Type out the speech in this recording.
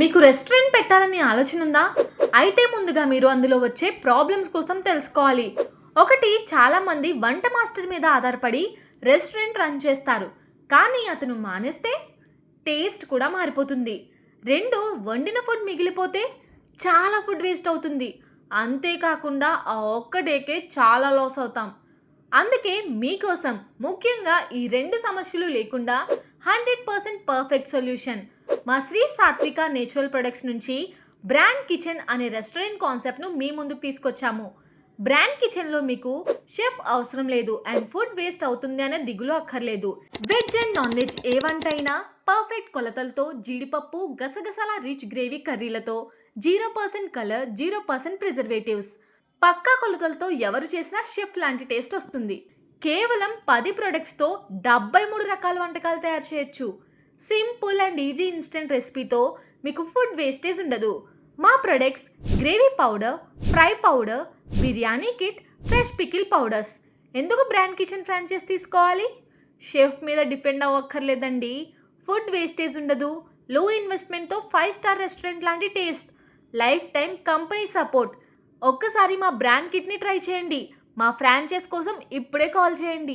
మీకు రెస్టారెంట్ పెట్టాలని ఆలోచన ఉందా? అయితే ముందుగా మీరు అందులో వచ్చే ప్రాబ్లమ్స్ కోసం తెలుసుకోవాలి. ఒకటి చాలామంది వంట మాస్టర్ మీద ఆధారపడి రెస్టారెంట్ రన్ చేస్తారు. కానీ అతను మానేస్తే టేస్ట్ కూడా మారిపోతుంది. రెండు వండిన ఫుడ్ మిగిలిపోతే చాలా ఫుడ్ వేస్ట్ అవుతుంది. అంతేకాకుండా ఆ ఒక్క డేకే చాలా లాస్ అవుతాం. అందుకే మీకోసం ముఖ్యంగా ఈ రెండు సమస్యలు లేకుండా హండ్రెడ్ పర్సెంట్ పర్ఫెక్ట్ సొల్యూషన్ మా శ్రీ సాత్విక నేచురల్ ప్రొడక్ట్స్ నుంచి బ్రాండ్ కిచెన్ అనే రెస్టారెంట్ కాన్సెప్ట్ను మీ ముందుకు తీసుకొచ్చాము. బ్రాండ్ కిచెన్లో మీకు షెఫ్ అవసరం లేదు అండ్ ఫుడ్ వేస్ట్ అవుతుంది అనే దిగులు అక్కర్లేదు. వెజ్ అండ్ నాన్ వెజ్ ఏ వంట అయినా పర్ఫెక్ట్ కొలతలతో జీడిపప్పు గసగసాల rich gravy కర్రీలతో zero percent colour zero percent preservatives. పక్కా కొలతలతో ఎవరు చేసినా షెఫ్ లాంటి టేస్ట్ వస్తుంది. కేవలం పది ప్రొడక్ట్స్తో డెబ్బై మూడు రకాల వంటకాలు తయారు చేయొచ్చు. సింపుల్ అండ్ ఈజీ ఇన్స్టెంట్ రెసిపీతో మీకు ఫుడ్ వేస్టేజ్ ఉండదు. మా products gravy powder fry powder biryani kit fresh pickle powders. ఎందుకు బ్రాండ్ కిచెన్ ఫ్రాంచైజ్ తీసుకోవాలి? షెఫ్ మీద డిపెండ్ అవ్వక్కర్లేదండి. ఫుడ్ వేస్టేజ్ ఉండదు. లో ఇన్వెస్ట్మెంట్తో ఫైవ్ స్టార్ రెస్టారెంట్ లాంటి టేస్ట్. Lifetime company support. ఒక్కసారి మా బ్రాండ్ కిట్ని ట్రై చేయండి. మా ఫ్రాంచైజ్ కోసం ఇప్పుడే కాల్ చేయండి.